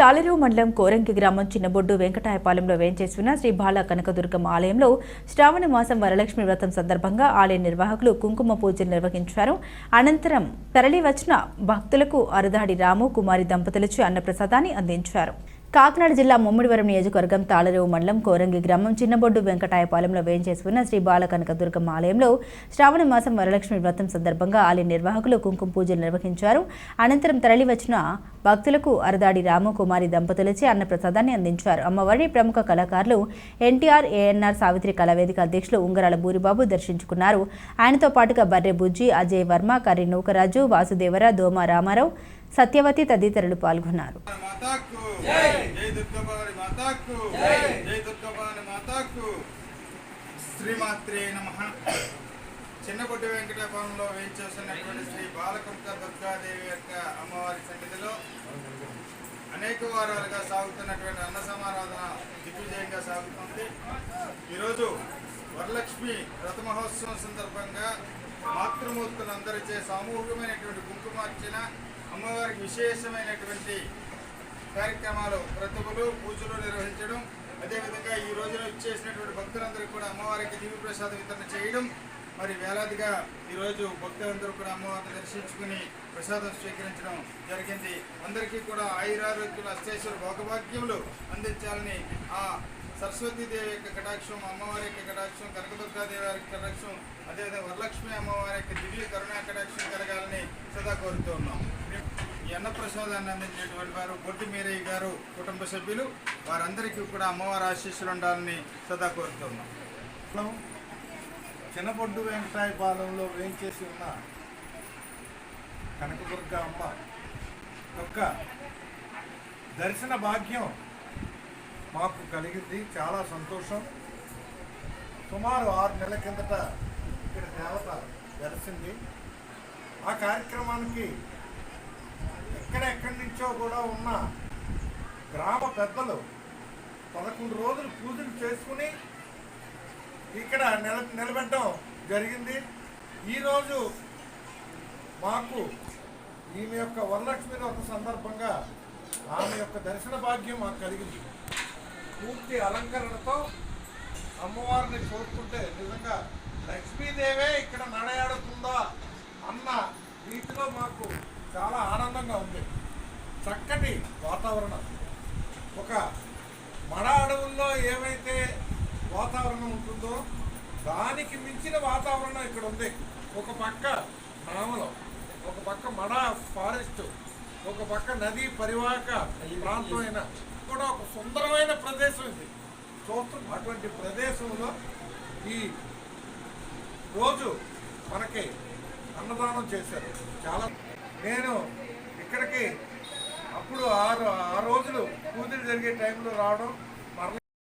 తాలిరు మండలం కోరంకి గ్రామం చిన్నబొడ్డు వెంకటాయపాలెంలో వేంచేసిన శ్రీ బాల కనకదుర్గమ్మ ఆలయంలో శ్రావణ మాసం వరలక్ష్మి వ్రతం సందర్భంగా ఆలయ నిర్వాహకులు కుంకుమ పూజలు నిర్వహించారు. అనంతరం తరలి వచ్చిన భక్తులకు అరదాడి రాము కుమారి దంపతులచే అన్నప్రసాదాన్ని అందించారు. కాకినాడ జిల్లా ముమ్మిడివరం నియోజకవర్గం తాళరేవు మండలం కోరంగి గ్రామం చిన్నబొడ్డు వెంకటాయపాలెంలో వేయించేసుకున్న శ్రీ బాల దుర్గమ్మ ఆలయంలో శ్రావణ మాసం వరలక్ష్మి వ్రతం సందర్భంగా ఆలయ నిర్వాహకులు కుంకుమ పూజలు నిర్వహించారు. అనంతరం తరలి వచ్చిన భక్తులకు అరదాడి రాము కుమారి దంపతులచే అన్నప్రసాదాన్ని అందించారు. అమ్మవారిని ప్రముఖ కళాకారులు ఎన్టీఆర్ ఏఎన్ఆర్ సావిత్రి కళావేదిక అధ్యక్షులు ఉంగరాల బూరిబాబు దర్శించుకున్నారు. ఆయనతో పాటుగా బర్రె బుజ్జి అజయ్ వర్మ కర్రి నూకరాజు వాసుదేవర దోమ రామారావు సత్యవతి తదితరులు పాల్గొన్నారు. మాతాకు. జై. దుర్గాభవాని మాతాకు. జై. జై దుర్గాభవాని మాతాకు. శ్రీమాత్రే నమః. చిన్నగొడ్డి వెంకటాపురంలో వేయించేస్తున్నటువంటి శ్రీ బాలకంక దుర్గాదేవి యొక్క అమ్మవారి సన్నిధిలో అనేక వారాలుగా సాగుతున్నటువంటి అన్న సమారాధన దిగ్విజయంగా సాగుతుంది. ఈరోజు వరలక్ష్మి రథ మహోత్సవం సందర్భంగా మాతృమూర్తులందరిచే సామూహికమైనటువంటి కుంకుమార్చన అమ్మవారికి విశేషమైనటువంటి కార్యక్రమాలు ప్రతిభలు పూజలు నిర్వహించడం అదేవిధంగా ఈ రోజున ఇచ్చేసినటువంటి భక్తులందరికీ కూడా అమ్మవారికి దివ్య ప్రసాదం వితరణ చేయడం మరి వేలాదిగా ఈరోజు భక్తులందరూ కూడా అమ్మవారిని దర్శించుకుని ప్రసాదం స్వీకరించడం జరిగింది. అందరికీ కూడా ఆయురారోగ్యులు అష్టేశ్వర భోగభాగ్యములు అందించాలని ఆ సరస్వతీదేవి యొక్క కటాక్షం అమ్మవారి యొక్క కటాక్షం కనకదుర్గాదేవి వారి యొక్క కటాక్షం అదేవిధంగా వరలక్ష్మి అమ్మవారి యొక్క దివ్య కరుణా కటాక్షం కలగాలని సదా కోరుతూ ఉన్నాం. ఎన్న ప్రసాదాన్ని అందించేటువంటి వారు బొట్టి మీరయ్య గారు కుటుంబ సభ్యులు. వారందరికీ కూడా అమ్మవారి ఆశీస్సులు ఉండాలని సదా కోరుతున్నాం. చిన్నబొడ్డు చిన్నపొడ్డు వెంకటాయపాలెంలో వేయించేసి ఉన్న కనకదుర్గ అమ్మ యొక్క దర్శన భాగ్యం మాకు కలిగింది. చాలా సంతోషం. సుమారు ఆరు నెలల కిందట ఇక్కడ దేవత వెలిసింది ఆ కార్యక్రమానికి ఎక్కడెక్కడి నుంచో కూడా ఉన్న గ్రామ పెద్దలు పదకొండు రోజులు పూజలు చేసుకుని ఇక్కడ నిల నిలబెట్టడం జరిగింది. ఈరోజు మాకు ఈమె యొక్క వరలక్ష్మి వ్రత సందర్భంగా ఆమె యొక్క దర్శన భాగ్యం మాకు కలిగింది. పూర్తి అలంకరణతో అమ్మవారిని చూసుకుంటే నిజంగా లక్ష్మీదేవే ఇక్కడ నడయాడుతుందా అన్న రీతిలో మాకు చాలా ఆనందంగా ఉంది. చక్కటి వాతావరణం. ఒక మడ అడవుల్లో ఏమైతే వాతావరణం ఉంటుందో దానికి మించిన వాతావరణం ఇక్కడ ఉంది. ఒక పక్క నామలం ఒక పక్క మడ ఫారెస్ట్ ఒక పక్క నదీ పరివాహక ప్రాంతమైన కూడా ఒక సుందరమైన ప్రదేశం ఇది. చూస్తున్నాం అటువంటి ప్రదేశంలో ఈ రోజు మనకి అన్నదానం చేశారు. చాలా నేను ఇక్కడికి అప్పుడు ఆరు ఆ రోజులు పూజలు జరిగే టైంలో రావడం